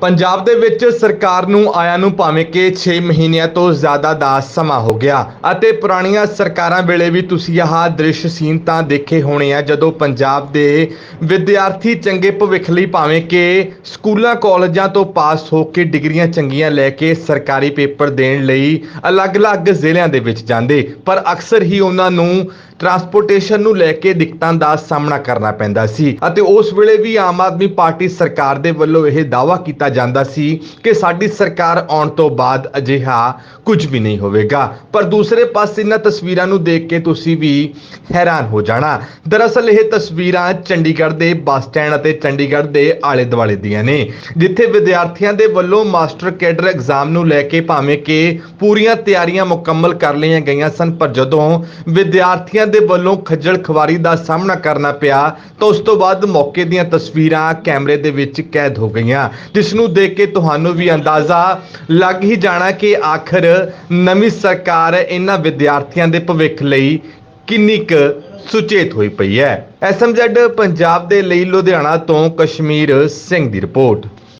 ਪੰਜਾਬ ਦੇ ਵਿੱਚ ਸਰਕਾਰ ਨੂੰ ਆਇਆਂ ਨੂੰ ਭਾਵੇਂ ਕਿ 6 ਮਹੀਨਿਆਂ ਤੋਂ ਜ਼ਿਆਦਾ ਦਾ ਸਮਾਂ ਹੋ ਗਿਆ ਅਤੇ ਪੁਰਾਣੀਆਂ ਸਰਕਾਰਾਂ ਵੇਲੇ ਵੀ ਤੁਸੀਂ ਆਹ ਦ੍ਰਿਸ਼ ਸੀਨ ਤਾਂ ਦੇਖੇ ਹੋਣੇ ਆ, ਜਦੋਂ ਪੰਜਾਬ ਦੇ ਵਿਦਿਆਰਥੀ ਚੰਗੇ ਭਵਿੱਖ ਲਈ ਭਾਵੇਂ ਕਿ ਸਕੂਲਾਂ, ਕਾਲਜਾਂ ਤੋਂ ਪਾਸ ਹੋ ਕੇ ਡਿਗਰੀਆਂ ਚੰਗੀਆਂ ਲੈ ਕੇ ਸਰਕਾਰੀ ਪੇਪਰ ਦੇਣ ਲਈ ਅਲੱਗ-ਅਲੱਗ ਜ਼ਿਲ੍ਹਿਆਂ ਦੇ ਵਿੱਚ ਜਾਂਦੇ, ਪਰ ਅਕਸਰ ਹੀ ਉਹਨਾਂ ਨੂੰ ਟਰਾਂਸਪੋਰਟੇਸ਼ਨ ਨੂੰ ਲੈ ਕੇ ਦਿੱਕਤਾਂ ਦਾ ਸਾਹਮਣਾ ਕਰਨਾ ਪੈਂਦਾ ਸੀ ਅਤੇ ਉਸ ਵੇਲੇ ਵੀ ਆਮ ਆਦਮੀ ਪਾਰਟੀ ਸਰਕਾਰ ਦੇ ਵੱਲੋਂ ਇਹ ਦਾਅਵਾ ਕੀਤਾ ਜਾਂਦਾ ਸੀ ਕਿ ਸਾਡੀ ਸਰਕਾਰ ਆਉਣ ਤੋਂ ਬਾਅਦ ਅਜਿਹਾ ਕੁਝ ਵੀ ਨਹੀਂ ਹੋਵੇਗਾ। ਪਰ ਦੂਸਰੇ ਪਾਸੇ ਇਹਨਾਂ ਤਸਵੀਰਾਂ ਨੂੰ ਦੇਖ ਕੇ ਤੁਸੀਂ ਵੀ ਹੈਰਾਨ ਹੋ ਜਾਣਾ। ਦਰਅਸਲ ਇਹ ਤਸਵੀਰਾਂ ਚੰਡੀਗੜ੍ਹ ਦੇ ਬੱਸ ਸਟੈਂਡ ਅਤੇ ਚੰਡੀਗੜ੍ਹ ਦੇ ਆਲੇ ਦੁਆਲੇ ਦੀਆਂ ਨੇ, ਜਿੱਥੇ ਵਿਦਿਆਰਥੀਆਂ ਦੇ ਵੱਲੋਂ ਮਾਸਟਰ ਕੈਡਰ ਐਗਜ਼ਾਮ ਨੂੰ ਲੈ ਕੇ ਭਾਵੇਂ ਕਿ ਪੂਰੀਆਂ ਤਿਆਰੀਆਂ ਮੁਕੰਮਲ ਕਰ ਲਈਆਂ ਗਈਆਂ ਸਨ, ਪਰ ਜਦੋਂ ਵਿਦਿਆਰਥੀਆਂ ਦੇ ਵੱਲੋਂ ਖੱਜਲ ਖਵਾਰੀ ਦਾ ਸਾਹਮਣਾ ਕਰਨਾ ਪਿਆ, ਤਾਂ ਉਸ ਤੋਂ ਬਾਅਦ ਮੌਕੇ ਦੀਆਂ ਤਸਵੀਰਾਂ ਕੈਮਰੇ ਦੇ ਵਿੱਚ ਕੈਦ ਹੋ ਗਈਆਂ, ਜਿਸ ਨੂੰ ਦੇਖ ਕੇ ਤੁਹਾਨੂੰ ਵੀ ਅੰਦਾਜ਼ਾ ਲੱਗ ਹੀ ਜਾਣਾ ਕਿ ਆਖਰ ਨਵੀਂ ਸਰਕਾਰ ਇਹਨਾਂ ਵਿਦਿਆਰਥੀਆਂ ਦੇ ਭਵਿੱਖ ਲਈ ਕਿੰਨੀ ਕੁ ਸੁਚੇਤ ਹੋਈ ਪਈ ਹੈ। ਐਸਐਮਜ਼ੈਡ ਪੰਜਾਬ ਦੇ ਲਈ ਲੁਧਿਆਣਾ ਤੋਂ ਕਸ਼ਮੀਰ ਸਿੰਘ ਦੀ ਰਿਪੋਰਟ।